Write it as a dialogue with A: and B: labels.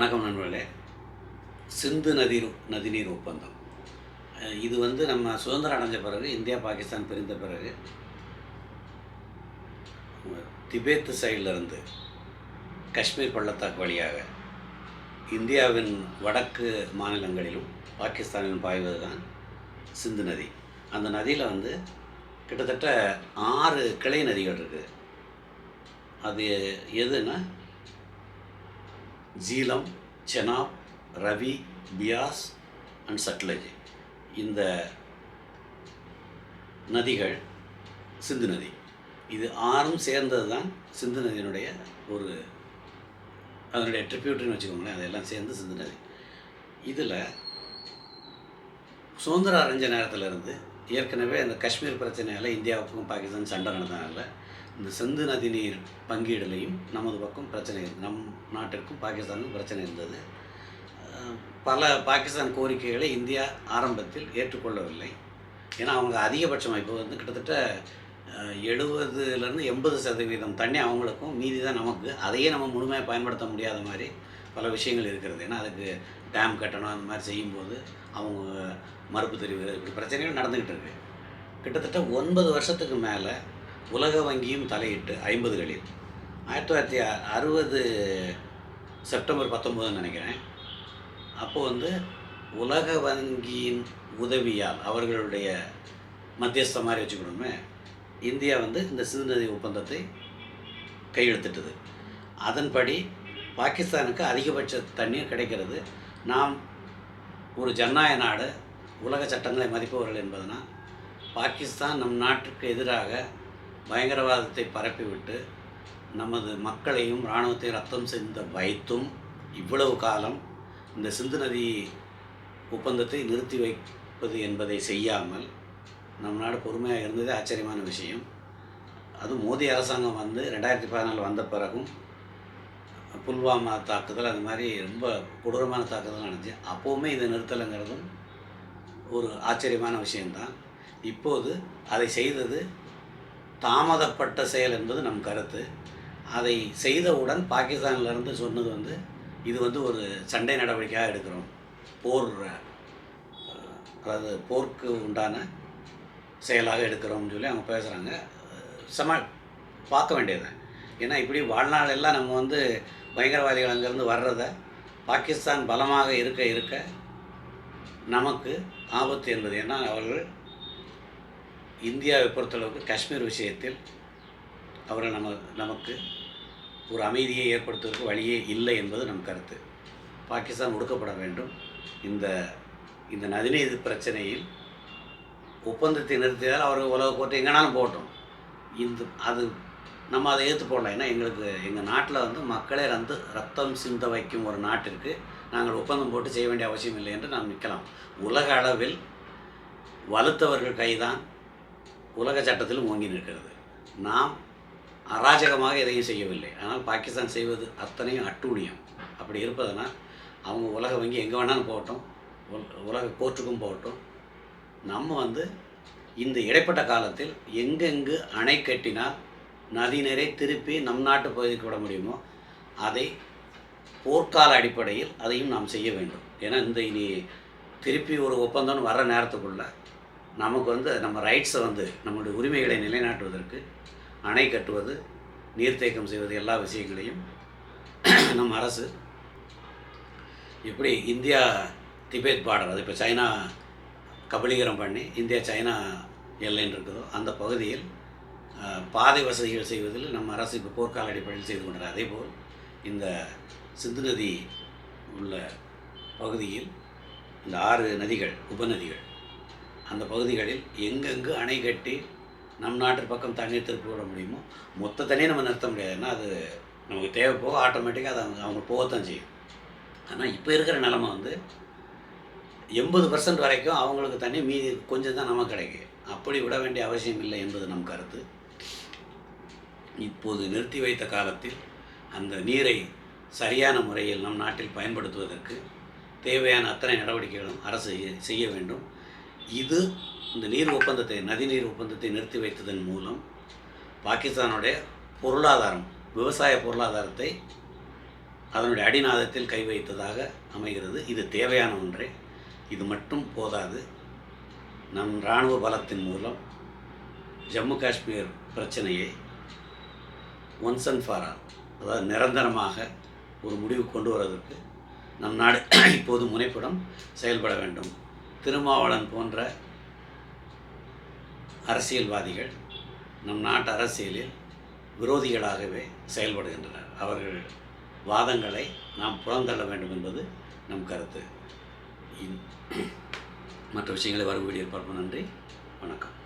A: வணக்கம் நண்பர்களே. சிந்து நதி நதிநீர் ஒப்பந்தம். இது வந்து நம்ம சுதந்திரம் அடைஞ்ச பிறகு இந்தியா பாகிஸ்தான் பிரிந்த பிறகு திபேத் சைடில் இருந்து காஷ்மீர் பள்ளத்தாக்கு வழியாக இந்தியாவின் வடக்கு மாநிலங்களிலும் பாகிஸ்தானிலும் பாய்வது தான் சிந்து நதி. அந்த நதியில் வந்து கிட்டத்தட்ட ஆறு கிளை நதிகள் இருக்குது அது எதுன்னா ஜீலம் செனாப் ரவி பியாஸ் அண்ட் சட்லஜ். இந்த நதிகள் சிந்து நதி. இது ஆறும் சேர்ந்தது தான் சிந்து நதியினுடைய ஒரு அதனுடைய ட்ரிபியூட்டர்னு வச்சுக்கோங்களேன் அதெல்லாம் சேர்ந்து சிந்து நதி. இதில் சுதந்திரம் அடைஞ்ச நேரத்தில் இருந்து ஏற்கனவே அந்த காஷ்மீர் பிரச்சனையால் இந்தியாவுக்கும் பாகிஸ்தான் சண்டை நடந்தனால இந்த சிந்து நதி நீர் பங்கீடுலையும் நமது பக்கம் பிரச்சனை நம் நாட்டிற்கும் பாகிஸ்தானுக்கும் பிரச்சனை இருந்தது. பல பாகிஸ்தான் கோரிக்கைகளை இந்தியா ஆரம்பத்தில் ஏற்றுக்கொள்ளவில்லை. ஏன்னா அவங்க அதிகபட்சமாக இப்போ வந்து கிட்டத்தட்ட எழுபதுலேருந்து எண்பது சதவீதம் தண்ணி அவங்களுக்கும் மீதி தான் நமக்கு. அதையே நம்ம முழுமையாக பயன்படுத்த முடியாத மாதிரி பல விஷயங்கள் இருக்கிறது. ஏன்னா அதுக்கு டேம் கட்டணும் அந்த மாதிரி செய்யும்போது அவங்க மறுப்பு தெரிவிக்கிறது பிரச்சனைகள் நடந்துக்கிட்டு இருக்கு. கிட்டத்தட்ட ஒன்பது வருஷத்துக்கு மேலே உலக வங்கியும் தலையிட்டு ஐம்பதுகளில் ஆயிரத்தி தொள்ளாயிரத்தி அறுபது செப்டம்பர் பத்தொம்போதுன்னு நினைக்கிறேன். அப்போது வந்து உலக வங்கியின் உதவியால் அவர்களுடைய மத்தியஸ்த மாதிரி வச்சுக்கணுமே இந்தியா வந்து இந்த சிறுநதி ஒப்பந்தத்தை கையெழுத்திட்டது. அதன்படி பாகிஸ்தானுக்கு அதிகபட்ச தண்ணீர் கிடைக்கிறது. நாம் ஒரு ஜனநாயக நாடு உலக சட்டங்களை மதிப்பவர்கள் என்பதனால் பாகிஸ்தான் நம் நாட்டுக்கு எதிராக பயங்கரவாதத்தை பரப்பிவிட்டு நமது மக்களையும் இராணுவத்தை ரத்தம் சிந்த வைத்தும் இவ்வளவு காலம் இந்த சிந்து நதி ஒப்பந்தத்தை நிறுத்தி வைப்பது என்பதை செய்யாமல் நம் நாடு பொறுமையாக இருந்ததே ஆச்சரியமான விஷயம். அதுவும் மோடி அரசாங்கம் வந்து ரெண்டாயிரத்தி பதினாலு வந்த பிறகும் புல்வாமா தாக்குதல் அந்த மாதிரி ரொம்ப கொடூரமான தாக்குதல் நடந்துச்சு. அப்போவுமே இதை நிறுத்தலைங்கிறதும் ஒரு ஆச்சரியமான விஷயம்தான். இப்போது அதை செய்தது தாமதப்பட்ட செயல் என்பது நம் கருத்து. அதை செய்தவுடன் பாகிஸ்தான்லேருந்து சொன்னது வந்து இது வந்து ஒரு சண்டை நடவடிக்கையாக எடுக்கிறோம். போர் அதாவது போருக்கு உண்டான செயலாக எடுக்கிறோம்னு சொல்லி அவங்க பேசுகிறாங்க சம பார்க்க வேண்டியது. ஏன்னா இப்படி வாழ்நாள் எல்லாம் நம்ம வந்து பயங்கரவாதிகள் அங்கேருந்து வர்றத பாகிஸ்தான் பலமாக இருக்க இருக்க நமக்கு ஆபத்து என்பது. ஏன்னா அவர்கள் இந்தியாவை பொறுத்தளவுக்கு காஷ்மீர் விஷயத்தில் அவரை நம்ம நமக்கு ஒரு அமைதியை ஏற்படுத்துவதற்கு வழியே இல்லை என்பது நம் கருத்து. பாகிஸ்தான் ஒடுக்கப்பட வேண்டும். இந்த இந்த நதிநீர் பிரச்சனையில் ஒப்பந்தத்தை நிறுத்தினால் அவர் உலக போட்டு எங்கேனாலும் போட்டோம் இந்த அது நம்ம அதை ஏற்று போடலாம் ஏன்னா எங்களுக்கு எங்கள் நாட்டில் வந்து மக்களே வந்து ரத்தம் சிந்த வைக்கும் ஒரு நாட்டிற்கு நாங்கள் ஒப்பந்தம் போட்டு செய்ய வேண்டிய அவசியம் இல்லை என்று நாம் நிற்கலாம். உலக அளவில் வலுத்தவர்கள் கைதான். உலக சட்டத்திலும் ஓங்கி நிற்கிறது. நாம் அராஜகமாக எதையும் செய்யவில்லை. ஆனால் பாகிஸ்தான் செய்வது அத்தனையும் அட்டூழியம். அப்படி இருப்பதனால் அவங்க உலக வங்கி எங்கே வேணாலும் போகட்டும் உலக கோர்ட்டுக்கும் போகட்டும். நம்ம வந்து இந்த இடைப்பட்ட காலத்தில் எங்கெங்கு அணை கட்டினால் நதிநீரை திருப்பி நம் நாட்டு பகுதிக்கு விட முடியுமோ அதை போர்க்கால அடிப்படையில் அதையும் நாம் செய்ய வேண்டும். ஏன்னா இந்த இனி திருப்பி ஒரு ஒப்பந்தம்னு வர நேரத்துக்குள்ளே நமக்கு வந்து நம்ம ரைட்ஸை வந்து நம்மளுடைய உரிமைகளை நிலைநாட்டுவதற்கு அணை கட்டுவது நீர்த்தேக்கம் செய்வது எல்லா விஷயங்களையும் நம்ம அரசு எப்படி இந்தியா திபேத் பார்டர் அது இப்போ சைனா கபலீகரம் பண்ணி இந்தியா சைனா எல்லைன்னு இருக்குதோ அந்த பகுதியில் பாதை வசதிகள் செய்வதில் நம்ம அரசு இப்போ போர்க்கால அடிப்படையில் செய்து கொண்டார் அதே போல் இந்த சிந்து நதி உள்ள பகுதியில் இந்த ஆறு நதிகள் உபநதிகள் அந்த பகுதிகளில் எங்கெங்கு அணை கட்டி நம் நாட்டு பக்கம் தண்ணீர் திருப்பி விட முடியுமோ மொத்த தண்ணியை நம்ம நிறுத்த முடியாது. ஏன்னா அது நமக்கு தேவை போக ஆட்டோமேட்டிக்காக அது அவங்க அவங்க போகத்தான் செய்யும். ஆனால் இப்போ இருக்கிற நிலமை வந்து எண்பது பர்சன்ட் வரைக்கும் அவங்களுக்கு தண்ணி மீதி கொஞ்சம் தான் நமக்கு கிடைக்கும். அப்படி விட வேண்டிய அவசியம் இல்லை என்பது நம் கருத்து. இப்போது நிறுத்தி வைத்த காலத்தில் அந்த நீரை சரியான முறையில் நம் நாட்டில் பயன்படுத்துவதற்கு தேவையான அத்தனை நடவடிக்கைகளும் அரசு செய்ய வேண்டும். இது இந்த நீர் ஒப்பந்தத்தை நதிநீர் ஒப்பந்தத்தை நிறுத்தி வைத்ததன் மூலம் பாகிஸ்தானுடைய பொருளாதாரம் விவசாய பொருளாதாரத்தை அதனுடைய அடிநாதத்தில் கை வைத்ததாக அமைகிறது. இது தேவையான ஒன்றே. இது மட்டும் போதாது. நம் இராணுவ பலத்தின் மூலம் ஜம்மு காஷ்மீர் பிரச்சனையை ஒன்ஸ் அண்ட் ஃபார் ஆல் அதாவது நிரந்தரமாக ஒரு முடிவு கொண்டு வருவதற்கு நம் நாடு இப்போது முனைப்புடன் செயல்பட வேண்டும். திருமாவளன் போன்ற அரசியல்வாதிகள் நம் நாட்டு அரசியலில் விரோதிகளாகவே செயல்படுகின்றனர். அவர்கள் வாதங்களை நாம் புறந்தள்ள வேண்டும் என்பது நம் கருத்து. மற்ற விஷயங்களை வரும் வீடியோ பார்ப்போம். நன்றி. வணக்கம்.